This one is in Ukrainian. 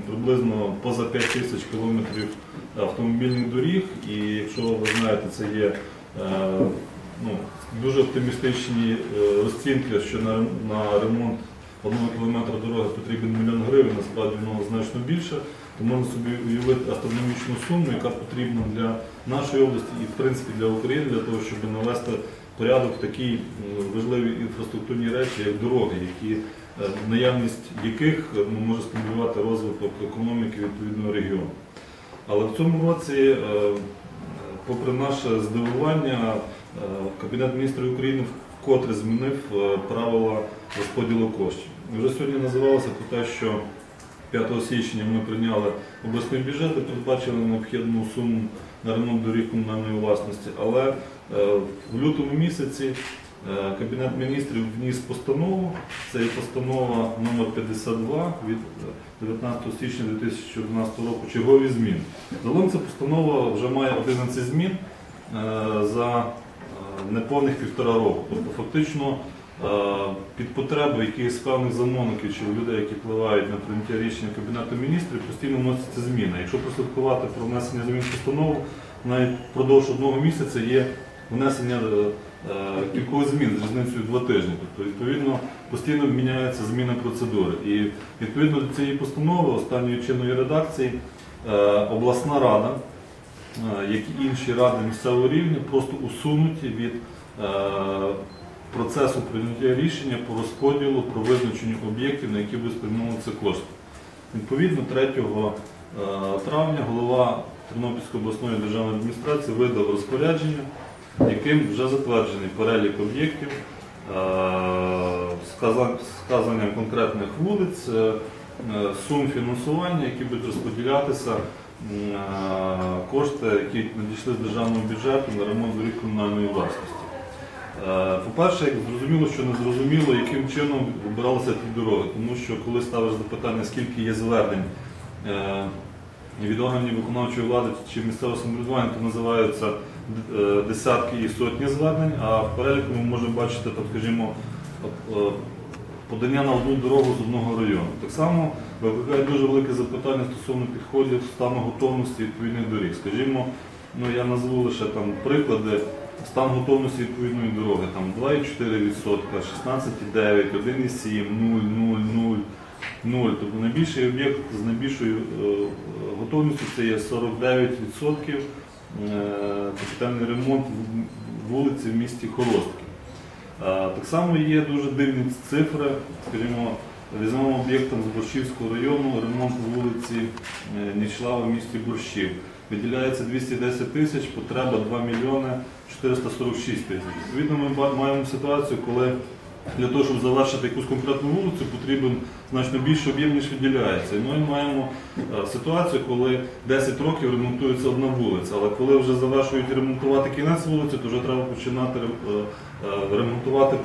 приблизно поза 5 тисяч кілометрів автомобільних доріг. І якщо ви знаєте, це є е, ну, дуже оптимістичні е, розцінки, що на, на ремонт одного кілометра дороги потрібен мільйон гривень, насправді воно значно більше, то можна собі уявити астрономічну суму, яка потрібна для нашої області і в принципі для України, для того, щоб навести порядок в такій важливій речі, як дороги, які е, наявність яких е, ну, може стимулювати розвиток економіки відповідного регіону. Але в цьому році, е, попри наше здивування, Кабінет міністрів України вкотре змінив правила розподілу коштів. Вже сьогодні називалося про те, що 5 січня ми прийняли обласний бюджет, де передбачили необхідну суму на ремонт доріг комунальної власності, але е, в лютому місяці е, Кабінет міністрів вніс постанову. Це постанова номер 52 від е, 19 січня 2011 року чергові зміни. Загалом ця постанова вже має 11 змін е, за е, неповних півтора року. Тобто фактично е, потреби якихось певних замовників чи людей, які впливають на прийняття рішення Кабінету міністрів, постійно вносяться зміни. Якщо прослідкувати про внесення змін в постанову, навіть впродовж одного місяця є внесення е, е, кількох змін з різницею два тижні. Тобто, відповідно, постійно міняються зміни процедури. І відповідно до цієї постанови, останньої чинної редакції, е, обласна рада, як і інші ради місцевого рівня, просто усунуті від процесу прийняття рішення по розподілу, про визначенню об'єктів, на які будуть спрямовуватися кошти. Відповідно, 3 е, травня голова Тернопільської обласної державної адміністрації видав розпорядження, яким вже затверджений перелік об'єктів е, вказанням конкретних вулиць, е, сум фінансування, які будуть розподілятися кошти, які надійшли з державного бюджету на ремонт доріг комунальної власності. Е, По-перше, зрозуміло, що не зрозуміло, яким чином вибиралися ті дороги, тому що коли ставиш запитання, скільки є звернень е, від органів виконавчої влади чи місцевого самоврядування, то називаються е, десятки і сотні звернень, а в переліку ми можемо бачити, так скажімо, подання на одну дорогу з одного району. Так само викликає дуже велике запитання стосовно підходів стану готовності відповідних доріг. Скажімо, ну я назву лише там приклади. Стан готовності відповідної дороги там 2,4%, 16,9%, 1,7%, 0, 0, 0, 0. Тобто найбільший об'єкт з найбільшою е, готовністю це є 49% е, капітальний ремонт вулиці в місті Хоростки. Е, Так само є дуже дивні цифри, скажімо, візьмемо об'єктом з Борщівського району ремонт вулиці Нічлава в місті Борщів. Виділяється 210 тисяч, потреба 2 мільйони 446 тисяч. Відповідно, ми маємо ситуацію, коли для того, щоб завершити якусь конкретну вулицю, потрібен значно більший об'єм, ніж виділяється. Ми маємо е, ситуацію, коли 10 років ремонтується одна вулиця, але коли вже завершують ремонтувати кінець вулиці, то вже треба починати е, е, ремонтувати